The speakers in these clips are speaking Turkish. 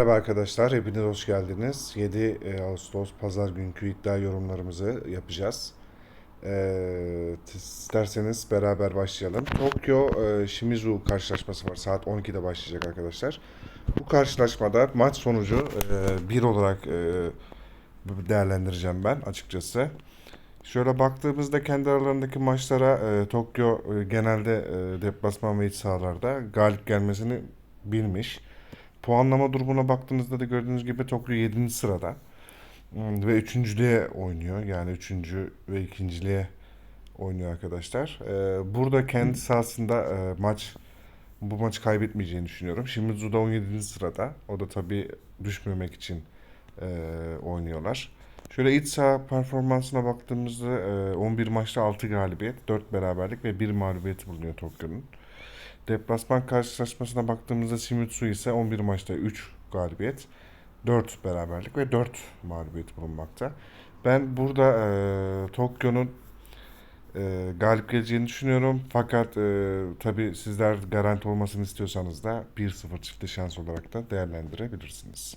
Merhaba arkadaşlar, hepiniz hoş geldiniz. 7 e, Ağustos Pazar günkü iddia yorumlarımızı yapacağız. Ee, isterseniz beraber başlayalım. Tokyo e, Shimizu karşılaşması var. Saat 12'de başlayacak arkadaşlar. Bu karşılaşmada maç sonucu e, 1 olarak e, değerlendireceğim ben açıkçası. Şöyle baktığımızda kendi aralarındaki maçlara e, Tokyo e, genelde e, deplasman ve iç sahalarda galip gelmesini bilmiş. Puanlama durumuna baktığınızda da gördüğünüz gibi Tokyo 7. sırada Hmm, ve üçüncülüğe oynuyor. Yani üçüncü ve ikinciliğe oynuyor arkadaşlar. Ee, burada kendi sahasında e, maç bu maçı kaybetmeyeceğini düşünüyorum. Shimizu da 17. sırada. O da tabii düşmemek için e, oynuyorlar. Şöyle iç saha performansına baktığımızda e, 11 maçta 6 galibiyet, 4 beraberlik ve 1 mağlubiyeti bulunuyor Tokyo'nun. Deplasman karşılaşmasına baktığımızda Shimizu ise 11 maçta 3 galibiyet, 4 beraberlik ve 4 mağlubiyet bulunmakta. Ben burada e, Tokyo'nun e, galip geleceğini düşünüyorum. Fakat e, tabii sizler garanti olmasını istiyorsanız da 1-0 çifte şans olarak da değerlendirebilirsiniz.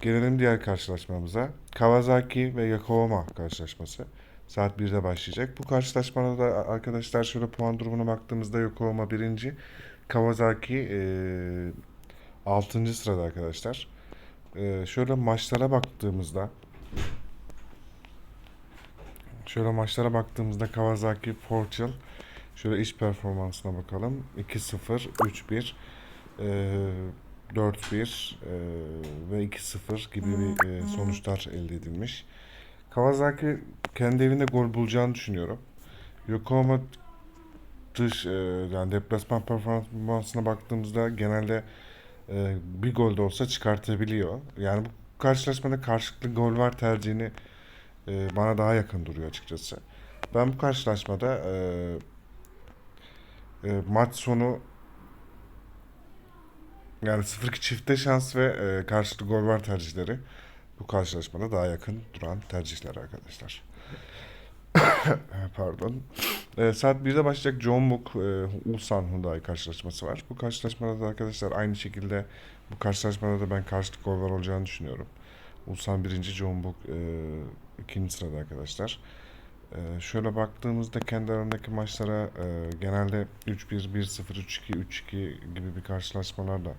Gelelim diğer karşılaşmamıza. Kawasaki ve Yokohama karşılaşması. Saat 1'de başlayacak. Bu karşılaşmada da arkadaşlar şöyle puan durumuna baktığımızda Yokohama birinci, Kawasaki e, 6. sırada arkadaşlar. E, şöyle maçlara baktığımızda şöyle maçlara baktığımızda Kawasaki Fortune şöyle iş performansına bakalım. 2-0, 3-1, e, 4-1 e, ve 2-0 gibi bir e, sonuçlar elde edilmiş. Kawasaki kendi evinde gol bulacağını düşünüyorum. Yokohama dış e, yani deplasman performansına baktığımızda genelde e, bir gol de olsa çıkartabiliyor. Yani bu karşılaşmada karşılıklı gol var tercihini e, bana daha yakın duruyor açıkçası. Ben bu karşılaşmada e, e, maç sonu yani 0-2 çifte şans ve e, karşılıklı gol var tercihleri bu karşılaşmada daha yakın duran tercihler arkadaşlar. Pardon. E, saat 1'de başlayacak John Book e, Ulsan Hyundai karşılaşması var. Bu karşılaşmada da arkadaşlar aynı şekilde bu karşılaşmada da ben karşılıklı gol var olacağını düşünüyorum. Ulsan birinci, John Book e, ikinci sırada arkadaşlar. E, şöyle baktığımızda kendi aralarındaki maçlara e, genelde 3-1, 1-0, 3-2, 3-2 gibi bir karşılaşmalarla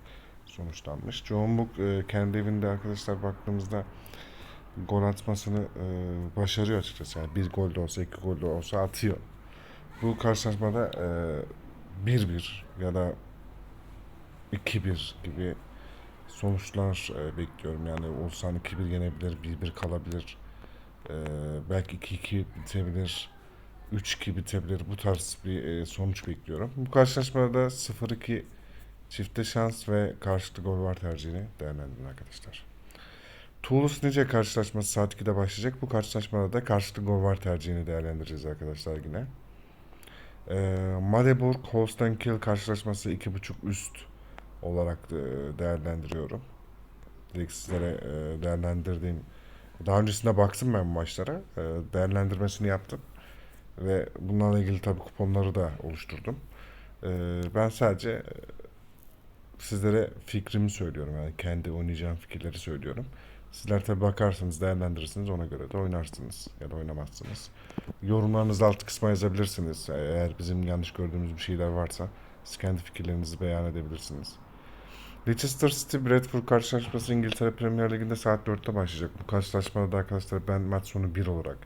sonuçlanmış. John Book e, kendi evinde arkadaşlar baktığımızda gol atmasını e, başarıyor açıkçası. Yani bir gol de olsa, iki gol de olsa atıyor. Bu karşılaşmada e, 1-1 ya da 2-1 gibi sonuçlar e, bekliyorum. Yani Ulsan 2-1 yenebilir, 1-1 kalabilir. E, belki 2-2 bitebilir. 3-2 bitebilir. Bu tarz bir e, sonuç bekliyorum. Bu karşılaşmada da 0-2 çifte şans ve karşılıklı gol var tercihini değerlendirin arkadaşlar. Toulouse Nice karşılaşması saat 2'de başlayacak. Bu karşılaşmada da karşılıklı gol var tercihini değerlendireceğiz arkadaşlar yine. Ee, Magdeburg Holstein Kiel karşılaşması 2.5 üst olarak e, değerlendiriyorum. Direkt sizlere e, değerlendirdiğim daha öncesinde baktım ben bu maçlara. E, değerlendirmesini yaptım. Ve bunlarla ilgili tabii kuponları da oluşturdum. E, ben sadece e, sizlere fikrimi söylüyorum. Yani kendi oynayacağım fikirleri söylüyorum. Sizler tabii bakarsınız, değerlendirirsiniz. Ona göre de oynarsınız ya da oynamazsınız. Yorumlarınızı alt kısma yazabilirsiniz. Eğer bizim yanlış gördüğümüz bir şeyler varsa siz kendi fikirlerinizi beyan edebilirsiniz. Leicester City Bradford karşılaşması İngiltere Premier Ligi'nde saat 4'te başlayacak. Bu karşılaşmada da arkadaşlar ben maç sonu 1 olarak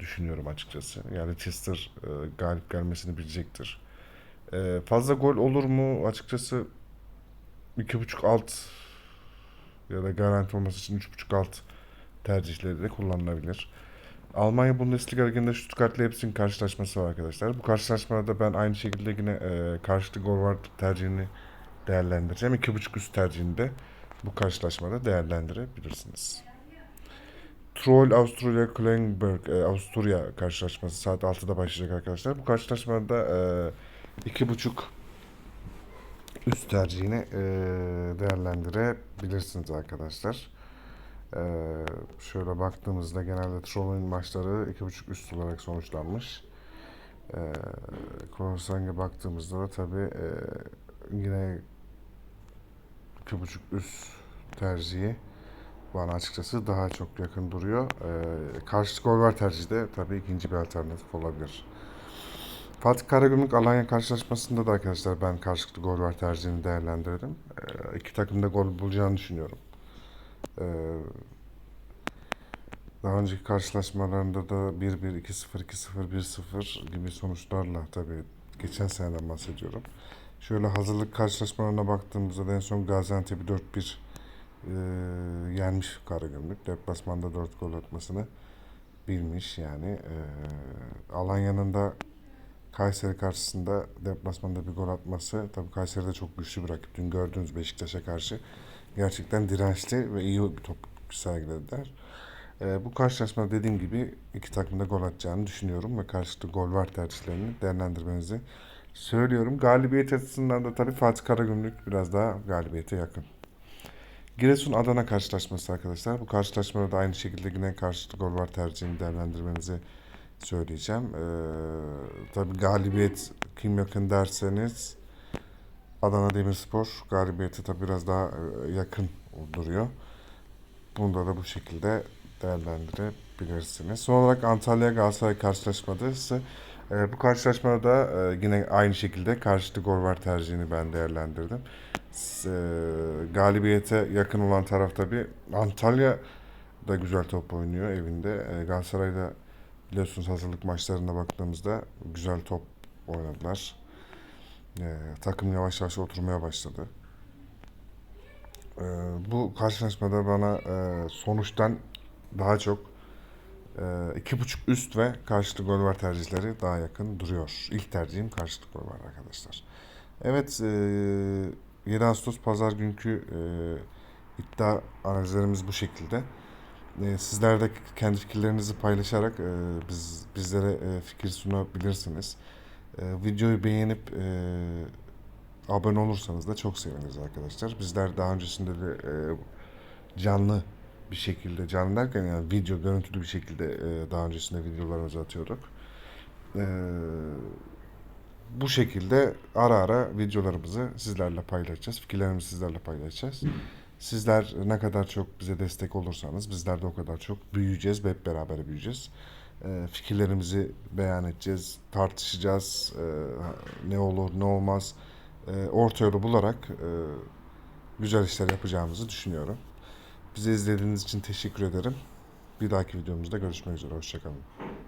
düşünüyorum açıkçası. Yani Leicester e, galip gelmesini bilecektir. E, fazla gol olur mu? Açıkçası 2.5 alt ya da garanti olması için 3.5 alt tercihleri de kullanılabilir. Almanya Bundesliga Ligi'nde Stuttgart Leipzig karşılaşması var arkadaşlar. Bu karşılaşmada da ben aynı şekilde yine e, karşılıklı gol var tercihini değerlendireceğim. 2.5 üst tercihini de bu karşılaşmada değerlendirebilirsiniz. Troll Avusturya Klingenberg e, Avusturya karşılaşması saat 6'da başlayacak arkadaşlar. Bu karşılaşmada e, 2.5 üst tercihini e, değerlendirebilirsiniz arkadaşlar. E, şöyle baktığımızda genelde Troll'un maçları 2.5 üst olarak sonuçlanmış. E, Kronosang'a baktığımızda da tabi e, yine 2.5 üst tercihi bana açıkçası daha çok yakın duruyor. Ee, karşılık gol var tercihi de tabii ikinci bir alternatif olabilir. Fatih Karagümrük Alanya karşılaşmasında da arkadaşlar ben karşılıklı gol var tercihini değerlendirdim. Ee, iki takım da gol bulacağını düşünüyorum. Ee, daha önceki karşılaşmalarında da 1-1, 2-0, 2-0, 1-0 gibi sonuçlarla tabii geçen seneden bahsediyorum. Şöyle hazırlık karşılaşmalarına baktığımızda da en son Gaziantep'i 4-1 e, yenmiş Karagümrük. Deplasmanda 4 gol atmasını bilmiş yani. E, Alanya'nın da Kayseri karşısında deplasmanda bir gol atması. Tabii Kayseri de çok güçlü bir rakip. Dün gördüğünüz Beşiktaş'a karşı gerçekten dirençli ve iyi bir top sergilediler. E, bu karşılaşmada dediğim gibi iki takım da gol atacağını düşünüyorum ve karşılıklı gol var tercihlerini değerlendirmenizi söylüyorum. Galibiyet açısından da tabii Fatih Karagümrük biraz daha galibiyete yakın. Giresun Adana karşılaşması arkadaşlar. Bu karşılaşmada da aynı şekilde yine karşılıklı gol var tercihini değerlendirmenizi söyleyeceğim. Ee, tabii galibiyet kim yakın derseniz Adana Demirspor galibiyeti tabii biraz daha e, yakın duruyor. Bunda da bu şekilde değerlendirebilirsiniz. Son olarak Antalya Galatasaray karşılaşması. Ee, bu karşılaşmada da e, yine aynı şekilde karşılıklı gol var tercihini ben değerlendirdim. E, galibiyete yakın olan taraf tabii Antalya da güzel top oynuyor evinde. E, Galatasaray'da biliyorsunuz hazırlık maçlarına baktığımızda güzel top oynadılar. E, takım yavaş yavaş oturmaya başladı. E, bu karşılaşmada bana e, sonuçtan daha çok e, iki buçuk üst ve karşılıklı gol var tercihleri daha yakın duruyor. İlk tercihim karşılıklı gol var arkadaşlar. Evet, e, 7 Ağustos Pazar günkü e, iddia analizlerimiz bu şekilde. E, sizler de kendi fikirlerinizi paylaşarak e, biz bizlere e, fikir sunabilirsiniz. E, videoyu beğenip e, abone olursanız da çok seviniriz arkadaşlar. Bizler daha öncesinde de e, canlı bir şekilde canlı derken yani video görüntülü bir şekilde e, daha öncesinde videolarımızı atıyorduk. E, bu şekilde ara ara videolarımızı sizlerle paylaşacağız. Fikirlerimizi sizlerle paylaşacağız. Sizler ne kadar çok bize destek olursanız bizler de o kadar çok büyüyeceğiz ve hep beraber büyüyeceğiz. E, fikirlerimizi beyan edeceğiz, tartışacağız. E, ne olur ne olmaz. E, orta yolu bularak e, güzel işler yapacağımızı düşünüyorum. Bizi izlediğiniz için teşekkür ederim. Bir dahaki videomuzda görüşmek üzere. Hoşçakalın.